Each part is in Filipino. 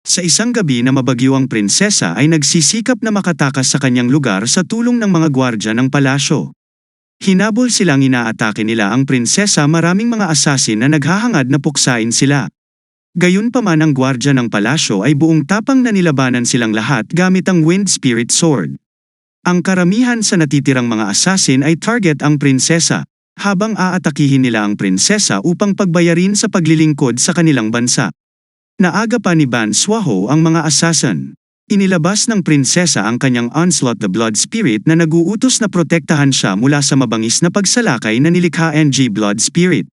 Sa isang gabi na mabagyo ang prinsesa ay nagsisikap na makatakas sa kanyang lugar sa tulong ng mga gwardya ng palasyo. Hinabol silang inaatake nila ang prinsesa maraming mga asasin na naghahangad na puksain sila. Gayunpaman ang gwardya ng palasyo ay buong tapang na nilabanan silang lahat gamit ang Wind Spirit Sword. Ang karamihan sa natitirang mga asasin ay target ang prinsesa, habang aatakihin nila ang prinsesa upang pagbayarin sa paglilingkod sa kanilang bansa. Naaga pa ni Ban Swaho ang mga assassin. Inilabas ng prinsesa ang kanyang Onslaught the Blood Spirit na naguutos na protektahan siya mula sa mabangis na pagsalakay na nilikha NG Blood Spirit.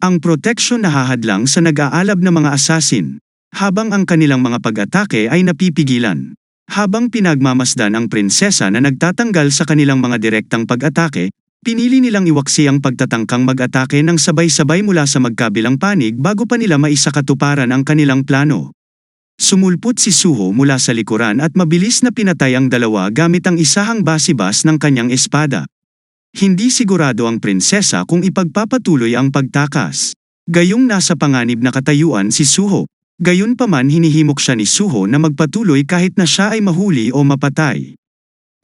Ang proteksyon nahahadlang sa nag-aalab na mga assassin, habang ang kanilang mga pag-atake ay napipigilan. Habang pinagmamasdan ang prinsesa na nagtatanggal sa kanilang mga direktang pag-atake, pinili nilang iwaksi ang pagtatangkang mag-atake ng sabay-sabay mula sa magkabilang panig bago pa nila maisakatuparan ang kanilang plano. Sumulpot si Suho mula sa likuran at mabilis na pinatay ang dalawa gamit ang isahang basibas ng kanyang espada. Hindi sigurado ang prinsesa kung ipagpapatuloy ang pagtakas. Gayong nasa panganib na katayuan si Suho. Gayunpaman hinihimok siya ni Suho na magpatuloy kahit na siya ay mahuli o mapatay.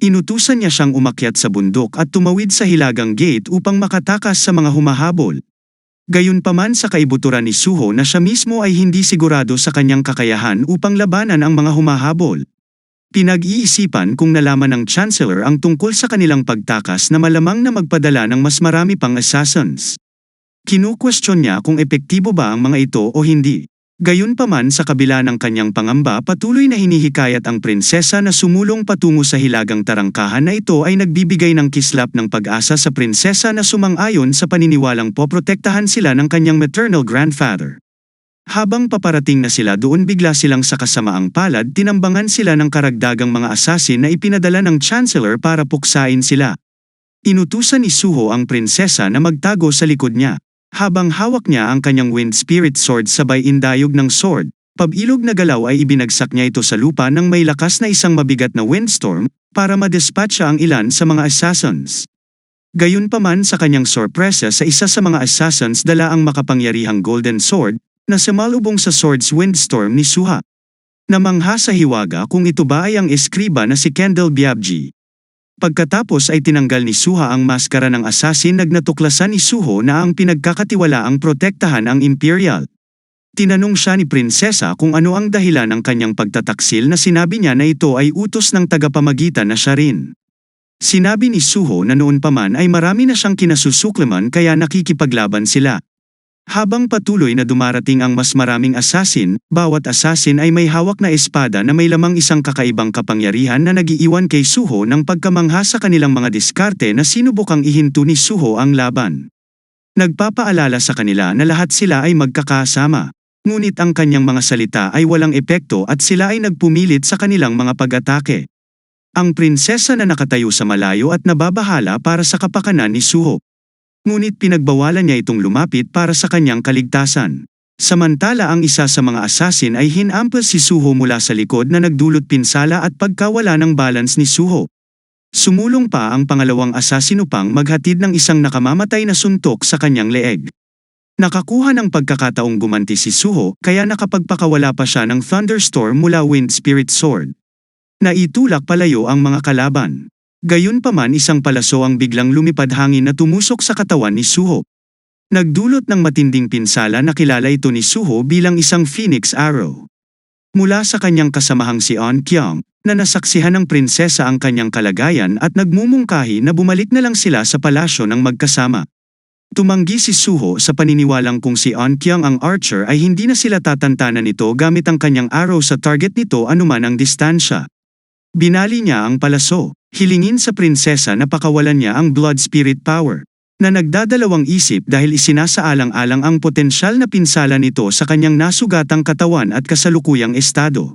Inutusan niya siyang umakyat sa bundok at tumawid sa hilagang gate upang makatakas sa mga humahabol. Gayunpaman sa kaibuturan ni Suho na siya mismo ay hindi sigurado sa kanyang kakayahan upang labanan ang mga humahabol. Pinag-iisipan kung nalaman ng Chancellor ang tungkol sa kanilang pagtakas na malamang na magpadala ng mas marami pang assassins. Kinukwestiyon niya kung epektibo ba ang mga ito o hindi. Gayunpaman sa kabila ng kanyang pangamba patuloy na hinihikayat ang prinsesa na sumulong patungo sa hilagang tarangkahan na ito ay nagbibigay ng kislap ng pag-asa sa prinsesa na sumang-ayon sa paniniwalang poprotektahan sila ng kanyang maternal grandfather. Habang paparating na sila doon bigla silang sa kasamaang palad tinambangan sila ng karagdagang mga asasin na ipinadala ng Chancellor para puksain sila. Inutusan ni Suho ang prinsesa na magtago sa likod niya. Habang hawak niya ang kanyang wind spirit sword sabay indayog ng sword, pabilog na galaw ay ibinagsak niya ito sa lupa ng may lakas na isang mabigat na windstorm para madispatcha ang ilan sa mga assassins. Gayunpaman sa kanyang sorpresa sa isa sa mga assassins dala ang makapangyarihang golden sword na sumalubong sa sword's windstorm ni Suha. Namangha sa hiwaga kung ito ba ay ang eskriba na si Kendall Biabji. Pagkatapos ay tinanggal ni Suha ang maskara ng assassin nagnatuklasan ni Suho na ang pinagkakatiwala ang protektahan ang Imperial. Tinanong siya ni Prinsesa kung ano ang dahilan ng kanyang pagtataksil na sinabi niya na ito ay utos ng tagapamagitan na siya rin. Sinabi ni Suho na noon pa man ay marami na siyang kinasusuklaman kaya nakikipaglaban sila. Habang patuloy na dumarating ang mas maraming assassin, bawat assassin ay may hawak na espada na may lamang isang kakaibang kapangyarihan na nagiiwan kay Suho ng pagkamangha sa kanilang mga diskarte na sinubukang ihinto ni Suho ang laban. Nagpapaalala sa kanila na lahat sila ay magkakasama. Ngunit ang kanyang mga salita ay walang epekto at sila ay nagpumilit sa kanilang mga pag-atake. Ang prinsesa na nakatayo sa malayo at nababahala para sa kapakanan ni Suho. Ngunit pinagbawalan niya itong lumapit para sa kanyang kaligtasan. Samantala ang isa sa mga assassin ay hinampas si Suho mula sa likod na nagdulot pinsala at pagkawala ng balance ni Suho. Sumulong pa ang pangalawang assassin upang maghatid ng isang nakamamatay na suntok sa kanyang leeg. Nakakuha ng pagkakataong gumanti si Suho kaya nakapagpakawala pa siya ng thunderstorm mula Wind Spirit Sword. Naitulak palayo ang mga kalaban. Gayunpaman isang palaso ang biglang lumipad hangin na tumusok sa katawan ni Suho. Nagdulot ng matinding pinsala na kilala ito ni Suho bilang isang phoenix arrow. Mula sa kanyang kasamahang si On Kyung, na nasaksihan ng prinsesa ang kanyang kalagayan at nagmumungkahi na bumalik na lang sila sa palasyo ng magkasama. Tumanggi si Suho sa paniniwalang kung si On Kyung ang archer ay hindi na sila tatantanan nito gamit ang kanyang arrow sa target nito anuman ang distansya. Binali niya ang palaso, hilingin sa prinsesa na pakawalan niya ang blood spirit power, na nagdadalawang isip dahil isinasaalang-alang ang potensyal na pinsala nito sa kanyang nasugatang katawan at kasalukuyang estado.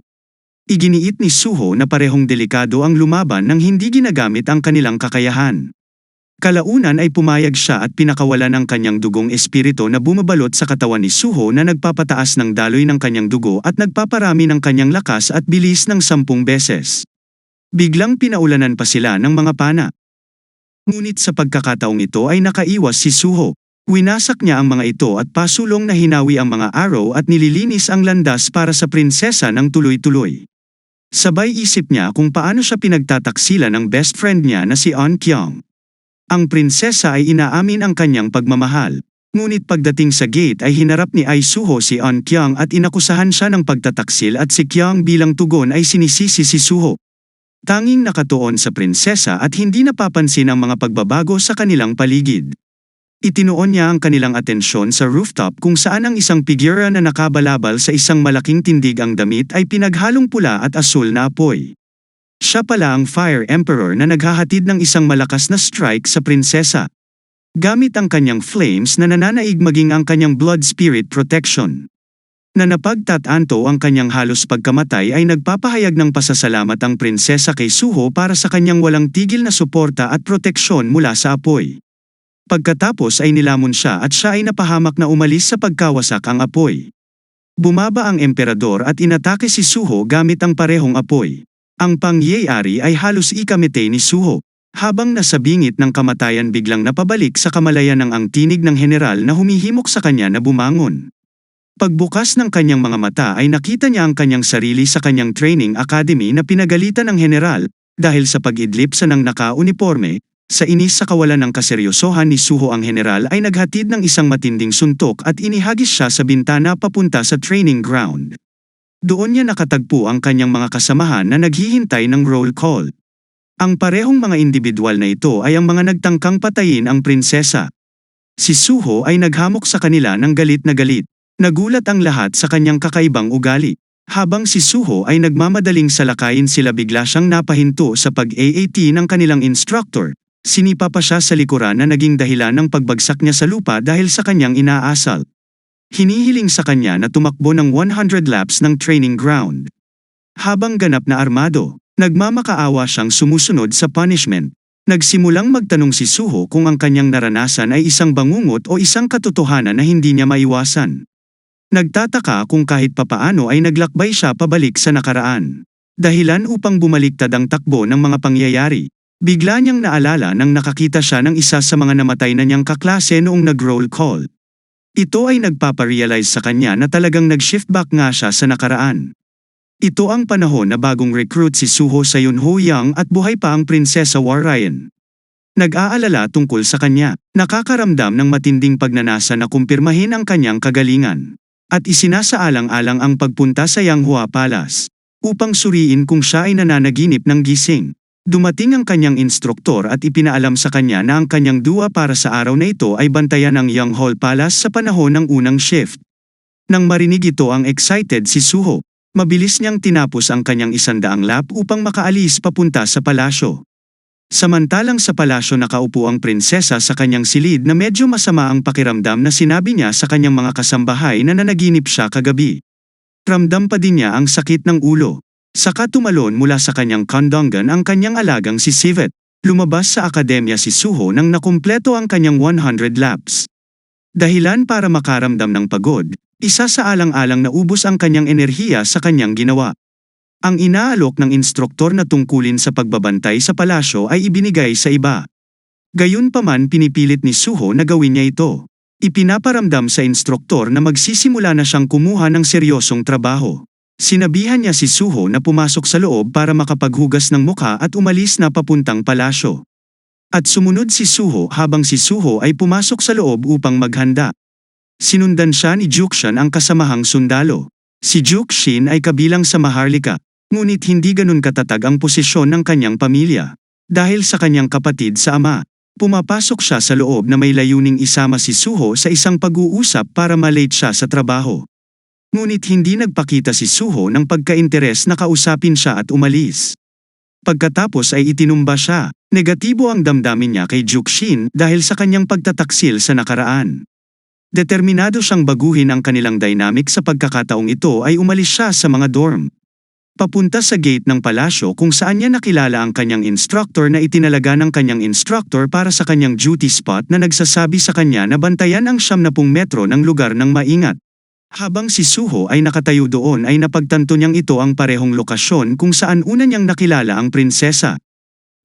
Iginiit ni Suho na parehong delikado ang lumaban nang hindi ginagamit ang kanilang kakayahan. Kalaunan ay pumayag siya at pinakawalan ang kanyang dugong espiritu na bumabalot sa katawan ni Suho na nagpapataas ng daloy ng kanyang dugo at nagpaparami ng kanyang lakas at bilis ng sampung beses. Biglang pinaulanan pa sila ng mga pana. Ngunit sa pagkakataong ito ay nakaiwas si Suho. Winasak niya ang mga ito at pasulong na hinawi ang mga arrow at nililinis ang landas para sa prinsesa ng tuloy-tuloy. Sabay isip niya kung paano siya pinagtataksila ng best friend niya na si On Kyung. Ang prinsesa ay inaamin ang kanyang pagmamahal. Ngunit pagdating sa gate ay hinarap ni Ai Suho si On Kyung at inakusahan siya ng pagtataksil at si Kyung bilang tugon ay sinisisi si Suho. Tanging nakatuon sa prinsesa at hindi napapansin ang mga pagbabago sa kanilang paligid. Itinuon niya ang kanilang atensyon sa rooftop kung saan ang isang figura na nakabalabal sa isang malaking tindig ang damit ay pinaghalong pula at asul na apoy. Siya pala ang Fire Emperor na naghahatid ng isang malakas na strike sa prinsesa. Gamit ang kanyang flames na nananaig maging ang kanyang blood spirit protection. Na napagtatanto ang kanyang halos pagkamatay ay nagpapahayag ng pasasalamat ang prinsesa kay Suho para sa kanyang walang tigil na suporta at proteksyon mula sa apoy. Pagkatapos ay nilamon siya at siya ay napahamak na umalis sa pagkawasak ang apoy. Bumaba ang emperador at inatake si Suho gamit ang parehong apoy. Ang pangyayari ay halos ikamete ni Suho. Habang nasa bingit ng kamatayan biglang napabalik sa kamalayan ng ang tinig ng general na humihimok sa kanya na bumangon. Pagbukas ng kanyang mga mata ay nakita niya ang kanyang sarili sa kanyang training academy na pinagalitan ng general dahil sa pag-idlip sa ng naka-uniforme, sa inis sa kawalan ng kaseryosohan ni Suho ang general ay naghatid ng isang matinding suntok at inihagis siya sa bintana papunta sa training ground. Doon niya nakatagpo ang kanyang mga kasamahan na naghihintay ng roll call. Ang parehong mga individual na ito ay ang mga nagtangkang patayin ang prinsesa. Si Suho ay naghamok sa kanila ng galit na galit. Nagulat ang lahat sa kanyang kakaibang ugali. Habang si Suho ay nagmamadaling salakayin sila bigla siyang napahinto sa pag-AAT ng kanilang instructor. Sinipa pa siya sa likuran na naging dahilan ng pagbagsak niya sa lupa dahil sa kanyang inaasal. Hinihiling sa kanya na tumakbo ng 100 laps ng training ground. Habang ganap na armado, nagmamakaawa siyang sumusunod sa punishment. Nagsimulang magtanong si Suho kung ang kanyang naranasan ay isang bangungot o isang katotohanan na hindi niya maiwasan. Nagtataka kung kahit papaano ay naglakbay siya pabalik sa nakaraan. Dahilan upang bumaliktad ang takbo ng mga pangyayari. Bigla niyang naalala nang nakakita siya ng isa sa mga namatay na niyang kaklase noong nag-roll call. Ito ay nagpaparealize sa kanya na talagang nag-shift back nga siya sa nakaraan. Ito ang panahon na bagong recruit si Suho sa Yunho Yang at buhay pa ang Prinsesa Warryan. Nag-aalala tungkol sa kanya, nakakaramdam ng matinding pagnanasa na kumpirmahin ang kanyang kagalingan. At isinasaalang-alang ang pagpunta sa Yanghua Palace, upang suriin kung siya ay nananaginip ng gising. Dumating ang kanyang instruktor at ipinaalam sa kanya na ang kanyang dua para sa araw na ito ay bantayan ang Yanghol Palace sa panahon ng unang shift. Nang marinig ito ang excited si Suho, Mabilis niyang tinapos ang kanyang isandaang lap upang makaalis papunta sa palasyo. Samantalang sa palasyo nakaupo ang prinsesa sa kanyang silid na medyo masama ang pakiramdam na sinabi niya sa kanyang mga kasambahay na nanaginip siya kagabi. Ramdam pa din niya ang sakit ng ulo. Saka tumalon mula sa kanyang kondongan ang kanyang alagang si Sivet. Lumabas sa akademya si Suho nang nakumpleto ang kanyang 100 laps. Dahilan para makaramdam ng pagod, isa sa alang-alang na ubos ang kanyang enerhiya sa kanyang ginawa. Ang inaalok ng instruktor na tungkulin sa pagbabantay sa palasyo ay ibinigay sa iba. Gayunpaman pinipilit ni Suho na gawin niya ito. Ipinaparamdam sa instruktor na magsisimula na siyang kumuha ng seryosong trabaho. Sinabihan niya si Suho na pumasok sa loob para makapaghugas ng mukha at umalis na papuntang palasyo. At sumunod si Suho habang si Suho ay pumasok sa loob upang maghanda. Sinundan siya ni Jukshan ang kasamahang sundalo. Si Jukshin ay kabilang sa Maharlika, ngunit hindi ganun katatag ang posisyon ng kanyang pamilya. Dahil sa kanyang kapatid sa ama, pumapasok siya sa loob na may layuning isama si Suho sa isang pag-uusap para malate siya sa trabaho. Ngunit hindi nagpakita si Suho ng pagka-interes na kausapin siya at umalis. Pagkatapos ay itinumba siya, negatibo ang damdamin niya kay Jukshin dahil sa kanyang pagtataksil sa nakaraan. Determinado siyang baguhin ang kanilang dynamic sa pagkakataong ito ay umalis siya sa mga dorm. Papunta sa gate ng palasyo kung saan niya nakilala ang kanyang instructor na itinalaga ng kanyang instructor para sa kanyang duty spot na nagsasabi sa kanya na bantayan ang siyam na pung metro ng lugar ng maingat. Habang si Suho ay nakatayo doon ay napagtanto niyang ito ang parehong lokasyon kung saan una niyang nakilala ang prinsesa.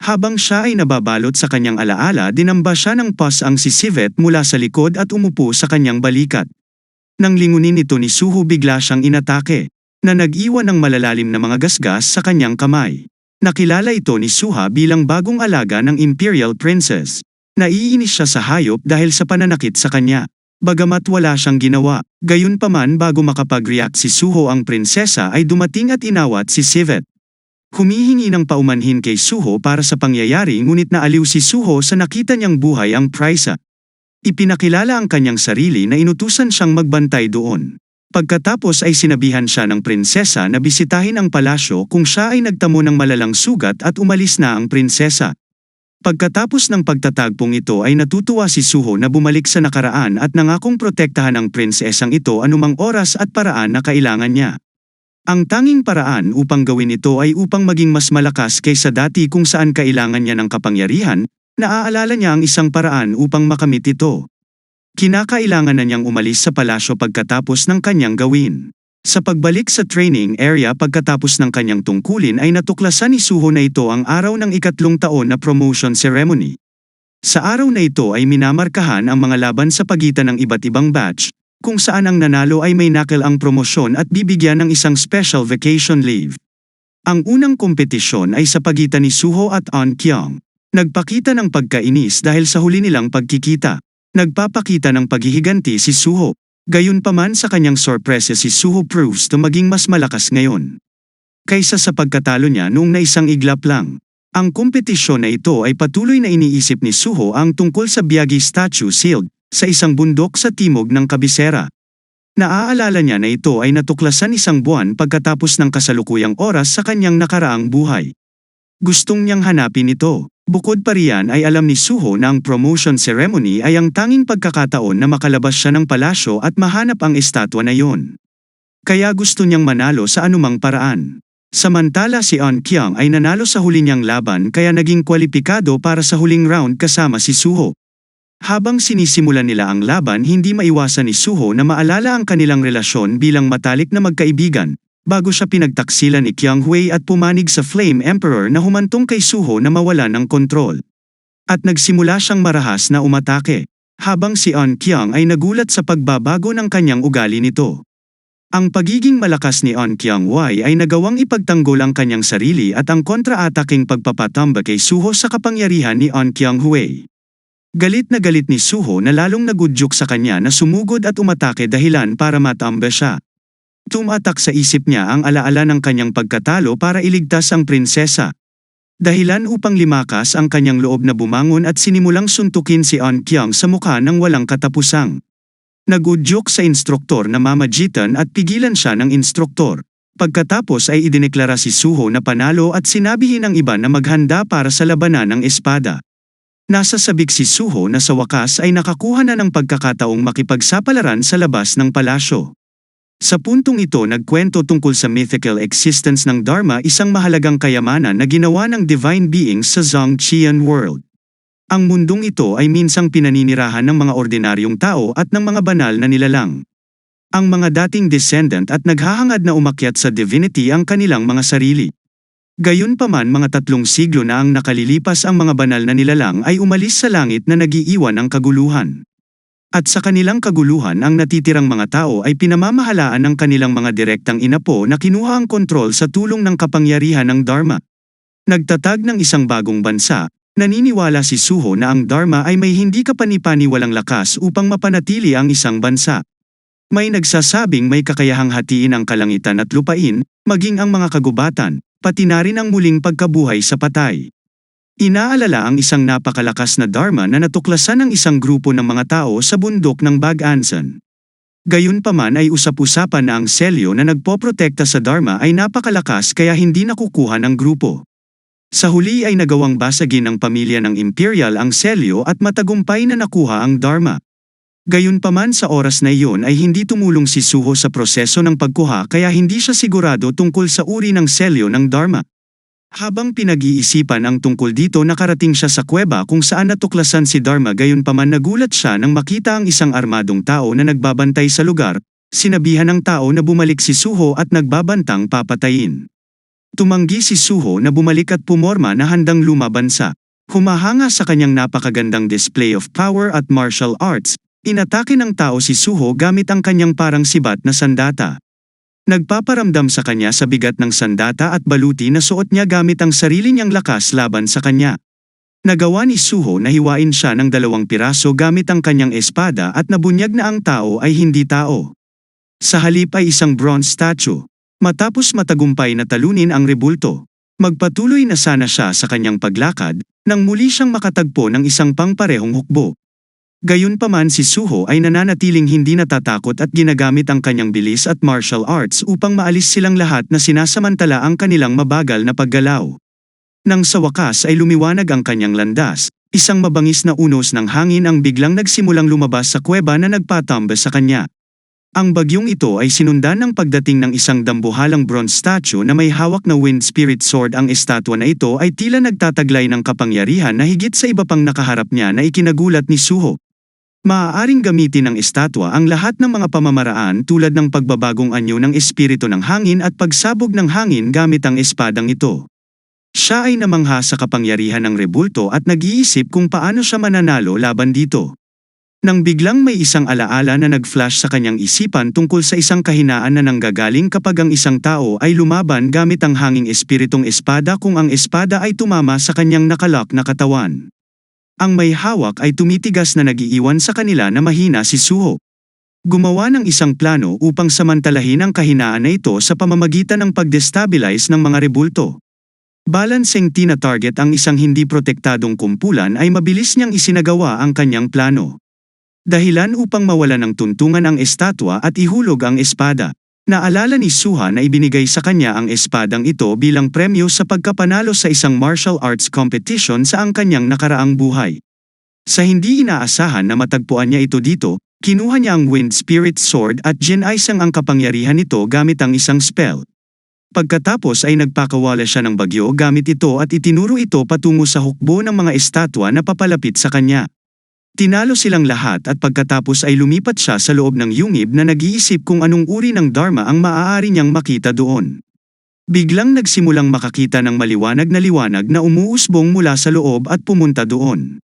Habang siya ay nababalot sa kanyang alaala dinamba siya ng pus ang si Sivet mula sa likod at umupo sa kanyang balikat. Nang lingunin ito ni Suho bigla siyang inatake, na nag-iwan ng malalalim na mga gasgas sa kanyang kamay. Nakilala ito ni Suha bilang bagong alaga ng Imperial Princess. Naiinis siya sa hayop dahil sa pananakit sa kanya. Bagamat wala siyang ginawa, gayunpaman bago makapag-react si Suho ang prinsesa ay dumating at inawat si Sivet. Humihingi ng paumanhin kay Suho para sa pangyayari ngunit naaliw si Suho sa nakita niyang buhay ang Prisa. Ipinakilala ang kanyang sarili na inutusan siyang magbantay doon. Pagkatapos ay sinabihan siya ng prinsesa na bisitahin ang palasyo kung siya ay nagtamo ng malalang sugat at umalis na ang prinsesa. Pagkatapos ng pagtatagpong ito ay natutuwa si Suho na bumalik sa nakaraan at nangakong protektahan ang prinsesang ito anumang oras at paraan na kailangan niya. Ang tanging paraan upang gawin ito ay upang maging mas malakas kaysa dati kung saan kailangan niya ng kapangyarihan, naaalala niya ang isang paraan upang makamit ito. Kinakailangan na niyang umalis sa palasyo pagkatapos ng kanyang gawin. Sa pagbalik sa training area pagkatapos ng kanyang tungkulin ay natuklasan ni Suho na ito ang araw ng ikatlong taon na promotion ceremony. Sa araw na ito ay minamarkahan ang mga laban sa pagitan ng iba't ibang batch, kung saan ang nanalo ay may nakil ang promosyon at bibigyan ng isang special vacation leave. Ang unang kompetisyon ay sa pagitan ni Suho at An Kyung. Nagpakita ng pagkainis dahil sa huli nilang pagkikita. Nagpapakita ng paghihiganti si Suho. Gayunpaman sa kanyang sorpresa si Suho proves to maging mas malakas ngayon. Kaysa sa pagkatalo niya noong naisang iglap lang. Ang kompetisyon na ito ay patuloy na iniisip ni Suho ang tungkol sa Biagi Statue Sealed sa isang bundok sa timog ng kabisera. Naaalala niya na ito ay natuklasan isang buwan pagkatapos ng kasalukuyang oras sa kanyang nakaraang buhay. Gustong niyang hanapin ito. Bukod pa riyan ay alam ni Suho na ang promotion ceremony ay ang tanging pagkakataon na makalabas siya ng palasyo at mahanap ang estatwa na yon. Kaya gusto niyang manalo sa anumang paraan. Samantala si On Kyung ay nanalo sa huli niyang laban kaya naging kwalipikado para sa huling round kasama si Suho. Habang sinisimulan nila ang laban hindi maiwasan ni Suho na maalala ang kanilang relasyon bilang matalik na magkaibigan, bago siya pinagtaksilan ni Kyung Hui at pumanig sa Flame Emperor na humantong kay Suho na mawala ng kontrol. At nagsimula siyang marahas na umatake, habang si On Kyung ay nagulat sa pagbabago ng kanyang ugali nito. Ang pagiging malakas ni On Kyung Hui ay nagawang ipagtanggol ang kanyang sarili at ang kontra-ataking pagpapatamba kay Suho sa kapangyarihan ni On Kyung Hui. Galit na galit ni Suho na lalong nagudyok sa kanya na sumugod at umatake dahilan para matamba siya. Tumatak sa isip niya ang alaala ng kanyang pagkatalo para iligtas ang prinsesa. Dahilan upang limakas ang kanyang loob na bumangon at sinimulang suntukin si On Kyung sa mukha ng walang katapusang. Nagudyok sa instruktor na mamagitan at pigilan siya ng instruktor. Pagkatapos ay idineklara si Suho na panalo at sinabihin ng iba na maghanda para sa labanan ng espada. Nasa sabik si Suho na sa wakas ay nakakuha na ng pagkakataong makipagsapalaran sa labas ng palasyo. Sa puntong ito nagkwento tungkol sa mythical existence ng Dharma isang mahalagang kayamanan na ginawa ng divine beings sa Zongqian world. Ang mundong ito ay minsang pinaninirahan ng mga ordinaryong tao at ng mga banal na nilalang. Ang mga dating descendant at naghahangad na umakyat sa divinity ang kanilang mga sarili. Gayunpaman mga tatlong siglo na ang nakalilipas ang mga banal na nilalang ay umalis sa langit na nagiiwan ng kaguluhan. At sa kanilang kaguluhan ang natitirang mga tao ay pinamamahalaan ng kanilang mga direktang inapo na kinuha ang kontrol sa tulong ng kapangyarihan ng Dharma. Nagtatag ng isang bagong bansa, naniniwala si Suho na ang Dharma ay may hindi kapanipaniwalang lakas upang mapanatili ang isang bansa. May nagsasabing may kakayahang hatiin ang kalangitan at lupain, maging ang mga kagubatan, pati na rin ang muling pagkabuhay sa patay. Inaalala ang isang napakalakas na Dharma na natuklasan ng isang grupo ng mga tao sa bundok ng Bag-Ansan. Gayunpaman ay usap-usapan na ang selyo na nagpoprotekta sa Dharma ay napakalakas kaya hindi nakukuha ng grupo. Sa huli ay nagawang basagin ng pamilya ng Imperial ang selyo at matagumpay na nakuha ang Dharma. Gayunpaman sa oras na iyon ay hindi tumulong si Suho sa proseso ng pagkuha kaya hindi siya sigurado tungkol sa uri ng selyo ng Dharma. Habang pinag-iisipan ang tungkol dito nakarating siya sa kuweba kung saan natuklasan si Dharma gayunpaman nagulat siya nang makita ang isang armadong tao na nagbabantay sa lugar, sinabihan ng tao na bumalik si Suho at nagbabantang papatayin. Tumanggi si Suho na bumalik at pumorma na handang lumaban sa. Humahanga sa kanyang napakagandang display of power at martial arts, inatake ng tao si Suho gamit ang kanyang parang sibat na sandata. Nagpaparamdam sa kanya sa bigat ng sandata at baluti na suot niya gamit ang sarili niyang lakas laban sa kanya. Nagawa ni Suho na hiwain siya ng dalawang piraso gamit ang kanyang espada at nabunyag na ang tao ay hindi tao. Sa halip ay isang bronze statue. Matapos matagumpay na talunin ang rebulto, magpatuloy na sana siya sa kanyang paglakad, nang muli siyang makatagpo ng isang pangparehong hukbo. Gayunpaman si Suho ay nananatiling hindi natatakot at ginagamit ang kanyang bilis at martial arts upang maalis silang lahat na sinasamantala ang kanilang mabagal na paggalaw. Nang sa wakas ay lumiwanag ang kanyang landas, isang mabangis na unos ng hangin ang biglang nagsimulang lumabas sa kuweba na nagpatambe sa kanya. Ang bagyong ito ay sinundan ng pagdating ng isang dambuhalang bronze statue na may hawak na wind spirit sword ang estatwa na ito ay tila nagtataglay ng kapangyarihan na higit sa iba pang nakaharap niya na ikinagulat ni Suho. Maaaring gamitin ng estatwa ang lahat ng mga pamamaraan tulad ng pagbabagong anyo ng espiritu ng hangin at pagsabog ng hangin gamit ang espadang ito. Siya ay namangha sa kapangyarihan ng rebulto at nag-iisip kung paano siya mananalo laban dito. Nang biglang may isang alaala na nag-flash sa kanyang isipan tungkol sa isang kahinaan na nanggagaling kapag ang isang tao ay lumaban gamit ang hanging espiritong espada kung ang espada ay tumama sa kanyang nakalak na katawan. Ang may hawak ay tumitigas na nagiiwan sa kanila na mahina si Suho. Gumawa ng isang plano upang samantalahin ang kahinaan na ito sa pamamagitan ng pag-destabilize ng mga rebulto. Balancing tina target ang isang hindi protektadong kumpulan ay mabilis niyang isinagawa ang kanyang plano. Dahilan upang mawala ng tuntungan ang estatwa at ihulog ang espada. Naalala ni Suha na ibinigay sa kanya ang espadang ito bilang premyo sa pagkapanalo sa isang martial arts competition sa ang kanyang nakaraang buhay. Sa hindi inaasahan na matagpuan niya ito dito, kinuha niya ang Wind Spirit Sword at ginaisang ang kapangyarihan nito gamit ang isang spell. Pagkatapos ay nagpakawala siya ng bagyo gamit ito at itinuro ito patungo sa hukbo ng mga estatwa na papalapit sa kanya. Tinalo silang lahat at pagkatapos ay lumipat siya sa loob ng yungib na nag-iisip kung anong uri ng Dharma ang maaari niyang makita doon. Biglang nagsimulang makakita ng maliwanag na liwanag na umuusbong mula sa loob at pumunta doon.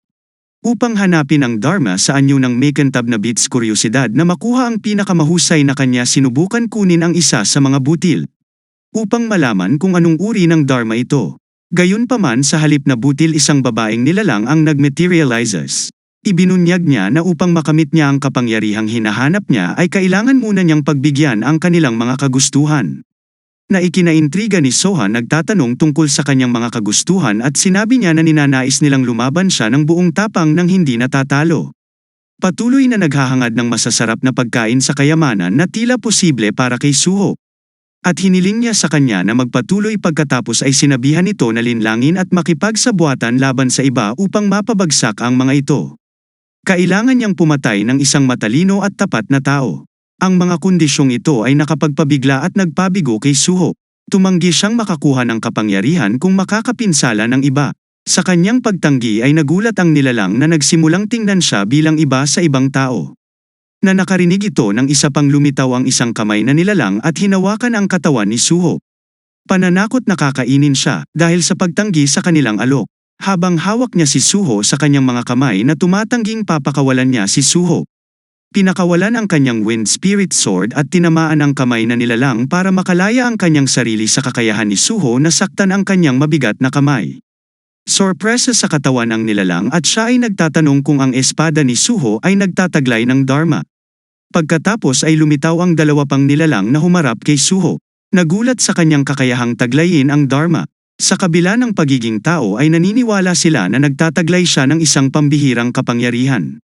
Upang hanapin ang Dharma sa anyo ng makantab na bits kuryosidad na makuha ang pinakamahusay na kanya sinubukan kunin ang isa sa mga butil. Upang malaman kung anong uri ng Dharma ito. Gayunpaman sa halip na butil isang babaeng nilalang ang nagmaterializes. Ibinunyag niya na upang makamit niya ang kapangyarihang hinahanap niya ay kailangan muna niyang pagbigyan ang kanilang mga kagustuhan. Na ikinaintriga ni Sohan nagtatanong tungkol sa kanyang mga kagustuhan at sinabi niya na ninanais nilang lumaban siya ng buong tapang nang hindi natatalo. Patuloy na naghahangad ng masasarap na pagkain sa kayamanan na tila posible para kay Suho. At hiniling niya sa kanya na magpatuloy pagkatapos ay sinabihan ito na linlangin at makipagsabuatan laban sa iba upang mapabagsak ang mga ito. Kailangan niyang pumatay ng isang matalino at tapat na tao. Ang mga kondisyong ito ay nakapagpabigla at nagpabigo kay Suho. Tumanggi siyang makakuha ng kapangyarihan kung makakapinsala ng iba. Sa kanyang pagtanggi ay nagulat ang nilalang na nagsimulang tingnan siya bilang iba sa ibang tao. Na nakarinig ito ng isa pang lumitaw ang isang kamay na nilalang at hinawakan ang katawan ni Suho. Pananakot nakakainin siya dahil sa pagtanggi sa kanilang alok. Habang hawak niya si Suho sa kanyang mga kamay na tumatangging papakawalan niya si Suho. Pinakawalan ang kanyang wind spirit sword at tinamaan ang kamay na nilalang para makalaya ang kanyang sarili sa kakayahan ni Suho na saktan ang kanyang mabigat na kamay. Sorpresa sa katawan ang nilalang at siya ay nagtatanong kung ang espada ni Suho ay nagtataglay ng Dharma. Pagkatapos ay lumitaw ang dalawa pang nilalang na humarap kay Suho. Nagulat sa kanyang kakayahang taglayin ang Dharma. Sa kabila ng pagiging tao ay naniniwala sila na nagtataglay siya ng isang pambihirang kapangyarihan.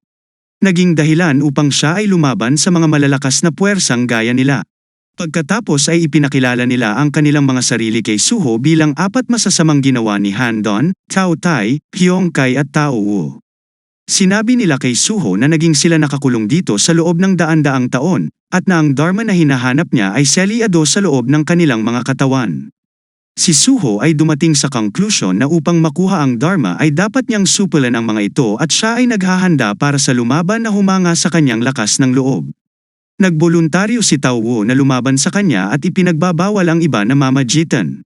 Naging dahilan upang siya ay lumaban sa mga malalakas na puwersang gaya nila. Pagkatapos ay ipinakilala nila ang kanilang mga sarili kay Suho bilang apat masasamang ginawa ni Han-don, Tao Tai, Hyong Kai at Tao Wu. Sinabi nila kay Suho na naging sila nakakulong dito sa loob ng daan-daang taon, at na ang Dharma na hinahanap niya ay seliado sa loob ng kanilang mga katawan. Si Suho ay dumating sa conclusion na upang makuha ang Dharma ay dapat niyang supulan ang mga ito at siya ay naghahanda para sa lumaban na humanga sa kanyang lakas ng loob. Nagboluntaryo si Tao na lumaban sa kanya at ipinagbabawal ang iba na mamagitan.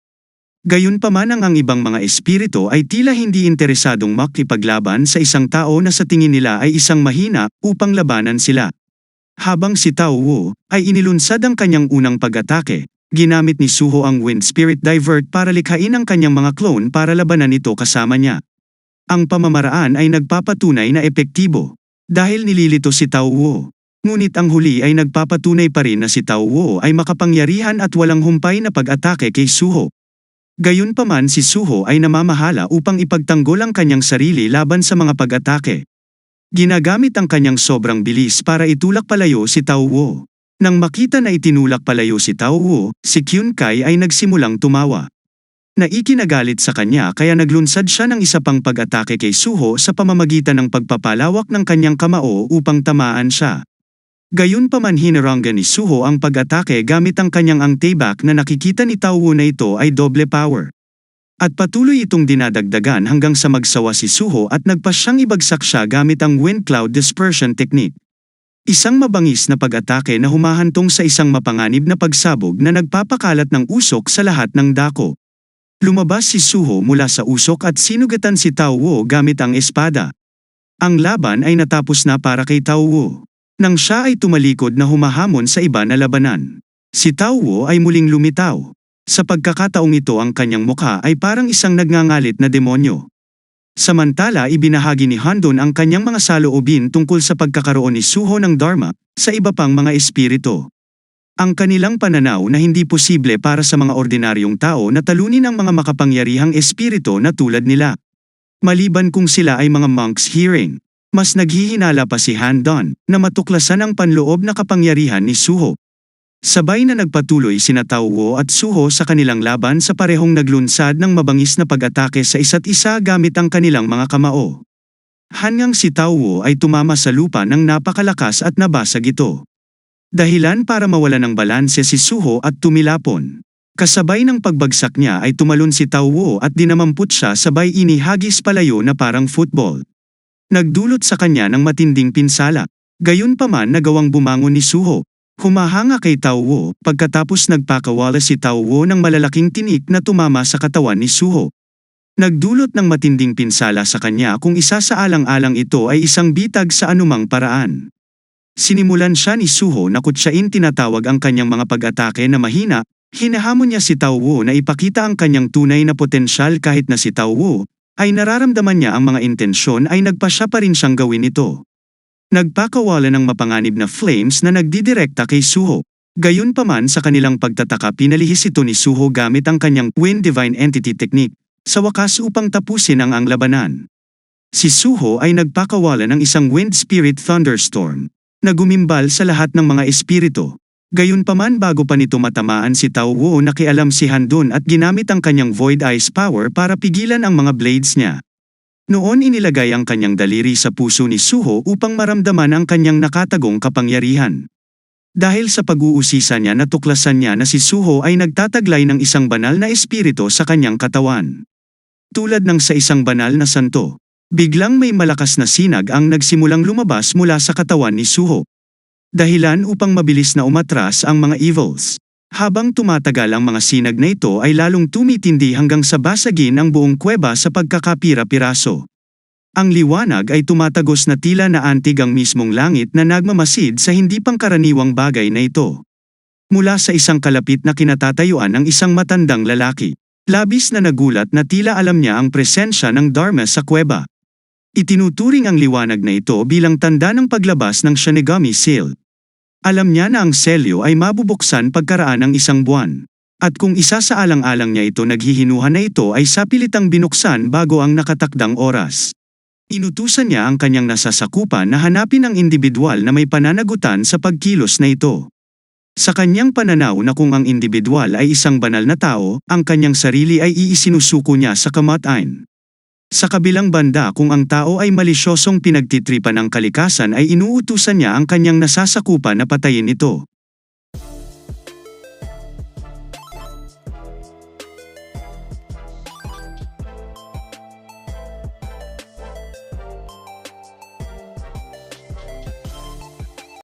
Gayunpaman ang ang ibang mga espiritu ay tila hindi interesadong makipaglaban sa isang tao na sa tingin nila ay isang mahina upang labanan sila. Habang si Tao ay inilunsad ang kanyang unang pag-atake, ginamit ni Suho ang Wind Spirit Divert para likhain ang kanyang mga clone para labanan ito kasama niya. Ang pamamaraan ay nagpapatunay na epektibo dahil nililito si Tao Wu. Ngunit ang huli ay nagpapatunay pa rin na si Tao Wu ay makapangyarihan at walang humpay na pag-atake kay Suho. Gayunpaman si Suho ay namamahala upang ipagtanggol ang kanyang sarili laban sa mga pag-atake. Ginagamit ang kanyang sobrang bilis para itulak palayo si Tao Wu. Nang makita na itinulak palayo si Tao Wu, si Kyun Kai ay nagsimulang tumawa. Naikinagalit sa kanya kaya naglunsad siya ng isa pang pag-atake kay Suho sa pamamagitan ng pagpapalawak ng kanyang kamao upang tamaan siya. Gayunpaman hinaranggan ni Suho ang pag-atake gamit ang kanyang ang tayback na nakikita ni Tao Wu na ito ay doble power. At patuloy itong dinadagdagan hanggang sa magsawa si Suho at nagpasyang ibagsak siya gamit ang wind cloud dispersion technique. Isang mabangis na pag-atake na humahantong sa isang mapanganib na pagsabog na nagpapakalat ng usok sa lahat ng dako. Lumabas si Suho mula sa usok at sinugatan si Tao gamit ang espada. Ang laban ay natapos na para kay Tao. Nang siya ay tumalikod na humahamon sa iba na labanan. Si Tao ay muling lumitaw. Sa pagkakataong ito ang kanyang mukha ay parang isang nagngangalit na demonyo. Samantala ibinahagi ni Handon ang kanyang mga saloobin tungkol sa pagkakaroon ni Suho ng Dharma sa iba pang mga espiritu. Ang kanilang pananaw na hindi posible para sa mga ordinaryong tao na talunin ang mga makapangyarihang espiritu na tulad nila. Maliban kung sila ay mga monks hearing, mas naghihinala pa si Handon na matuklasan ang panloob na kapangyarihan ni Suho. Sabay na nagpatuloy sina Tao Wu at Suho sa kanilang laban sa parehong naglunsad ng mabangis na pag-atake sa isa't isa gamit ang kanilang mga kamao. Hanggang si Tao Wu ay tumama sa lupa ng napakalakas at nabasag ito. Dahilan para mawala ng balanse si Suho at tumilapon. Kasabay ng pagbagsak niya ay tumalon si Tao Wu at dinamamput siya sabay inihagis palayo na parang football. Nagdulot sa kanya ng matinding pinsala. Gayunpaman nagawang bumangon ni Suho. Humahanga kay Tao pagkatapos nagpakawala si Tao ng malalaking tinik na tumama sa katawan ni Suho. Nagdulot ng matinding pinsala sa kanya kung isa sa alang-alang ito ay isang bitag sa anumang paraan. Sinimulan siya ni Suho na kutsain tinatawag ang kanyang mga pag-atake na mahina, hinahamon niya si Tao na ipakita ang kanyang tunay na potensyal kahit na si Tao ay nararamdaman niya ang mga intensyon ay nagpasya pa rin siyang gawin ito. Nagpakawala ng mapanganib na flames na nagdidirekta kay Suho. Gayunpaman sa kanilang pagtataka pinalihis ito ni Suho gamit ang kanyang Wind Divine Entity Technique, sa wakas upang tapusin ang ang labanan. Si Suho ay nagpakawala ng isang Wind Spirit Thunderstorm, na gumimbal sa lahat ng mga espiritu. Gayunpaman bago pa nito matamaan si Tao Wu nakialam si Handun at ginamit ang kanyang Void Ice Power para pigilan ang mga blades niya. Noon inilagay ang kanyang daliri sa puso ni Suho upang maramdaman ang kanyang nakatagong kapangyarihan. Dahil sa pag-uusisa niya natuklasan niya na si Suho ay nagtataglay ng isang banal na espiritu sa kanyang katawan. Tulad ng sa isang banal na santo, biglang may malakas na sinag ang nagsimulang lumabas mula sa katawan ni Suho. Dahilan upang mabilis na umatras ang mga evils. Habang tumatagal ang mga sinag na ito ay lalong tumitindi hanggang sa basagin ang buong kuweba sa pagkakapira-piraso. Ang liwanag ay tumatagos na tila na antig ang mismong langit na nagmamasid sa hindi pangkaraniwang bagay na ito. Mula sa isang kalapit na kinatatayuan ng isang matandang lalaki, labis na nagulat na tila alam niya ang presensya ng Dharma sa kuweba. Itinuturing ang liwanag na ito bilang tanda ng paglabas ng Shinigami Seal. Alam niya na ang selyo ay mabubuksan pagkaraan ng isang buwan. At kung isa sa alang-alang niya ito naghihinuha na ito ay sapilitang binuksan bago ang nakatakdang oras. Inutusan niya ang kanyang nasasakupan na hanapin ang individual na may pananagutan sa pagkilos na ito. Sa kanyang pananaw na kung ang individual ay isang banal na tao, ang kanyang sarili ay iisinusuko niya sa kamatain. Sa kabilang banda kung ang tao ay malisyosong pinagtitripan ng kalikasan ay inuutusan niya ang kanyang nasasakupan na patayin ito.